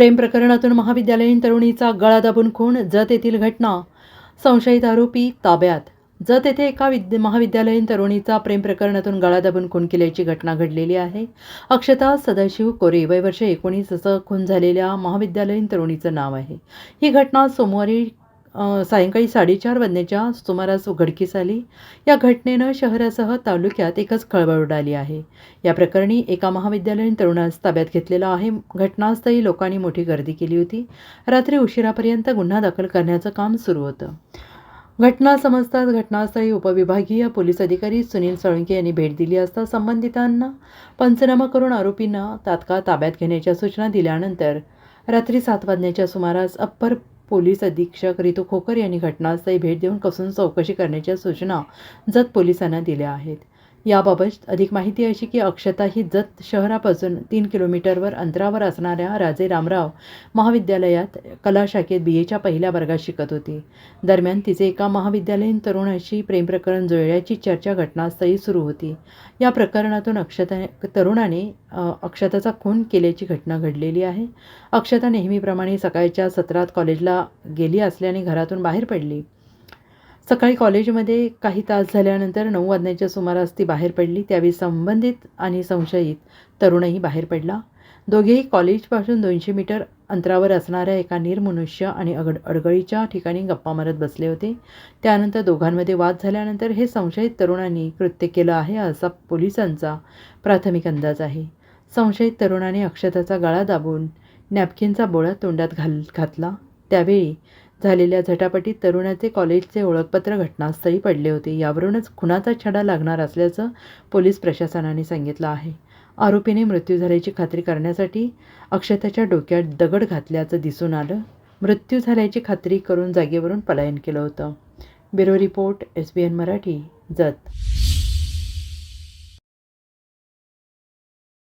प्रेम प्रकरणातून महाविद्यालयीन तरुणीचा गळा दाबून खून जत येथील घटना. संशयित आरोपी ताब्यात. जत येथे एका विद्य महाविद्यालयीन तरुणीचा प्रेम प्रकरणातून गळा दाबून खून केल्याची घटना घडलेली आहे. अक्षता सदाशिव कोरे वय वर्ष एकोणीस असं खून झालेल्या महाविद्यालयीन तरुणीचं नाव आहे. ही घटना सोमवारी सायंकाळी साडेचार वाजण्याच्या सुमारास उघडकीस आली. या घटनेनं शहरासह तालुक्यात एकच खळबळ उडाली आहे. या प्रकरणी एका महाविद्यालयीन तरुणास ताब्यात घेतलेला आहे. घटनास्थळी लोकांनी मोठी गर्दी केली होती. रात्री उशिरापर्यंत गुन्हा दाखल करण्याचं काम सुरू होतं. घटना समजताच घटनास्थळी उपविभागीय पोलीस अधिकारी सुनील सळंके यांनी भेट दिली असता संबंधितांना पंचनामा करून आरोपींना तात्काळ ताब्यात घेण्याच्या सूचना दिल्यानंतर रात्री सात वाजण्याच्या सुमारास अप्पर पोलीस अधीक्षक रितू खोकर यांनी घटनास्थळी भेट देऊन कसून चौकशी करण्याच्या सूचना जत पोलिसांना दिल्या आहेत. याबाबत अधिक माहिती अशी की अक्षता ही जत शहरापासून तीन किलोमीटरवर अंतरावर असणाऱ्या राजे रामराव महाविद्यालयात कला शाखेत बी एच्या पहिल्या वर्गात शिकत होती. दरम्यान तिचे एका महाविद्यालयीन तरुणाशी प्रेमप्रकरण जुळल्याची चर्चा घटनास्थळी सुरू होती. या प्रकरणातून अक्षता तरुणाने अक्षताचा खून केल्याची घटना घडलेली आहे. अक्षता नेहमीप्रमाणे सकाळच्या सत्रात कॉलेजला गेली असल्याने घरातून बाहेर पडली. सकाळी कॉलेजमध्ये काही तास झाल्यानंतर नऊ वाजण्याच्या सुमारास ती बाहेर पडली. त्यावेळी संबंधित आणि संशयित तरुणही बाहेर पडला. दोघेही कॉलेजपासून दोनशे मीटर अंतरावर असणाऱ्या एका निर्मनुष्य आणि अगड अडगळीच्या ठिकाणी गप्पा मारत बसले होते. त्यानंतर दोघांमध्ये वाद झाल्यानंतर हे संशयित तरुणांनी कृत्य केलं आहे असा पोलिसांचा प्राथमिक अंदाज आहे. संशयित तरुणाने अक्षताचा गळा दाबून नॅपकिनचा बोळा तोंडात घाल घातला. त्यावेळी झालेल्या झटापटीत तरुणाचे कॉलेजचे ओळखपत्र घटनास्थळी पडले होते. यावरूनच खुनाचा छडा लागणार असल्याचं पोलीस प्रशासनाने सांगितलं आहे. आरोपीने मृत्यू झाल्याची खात्री करण्यासाठी अक्षताच्या डोक्यात दगड घातल्याचं दिसून आलं. मृत्यू झाल्याची खात्री करून जागेवरून पलायन केलं होतं. Bureau report S B N Marathi Jat.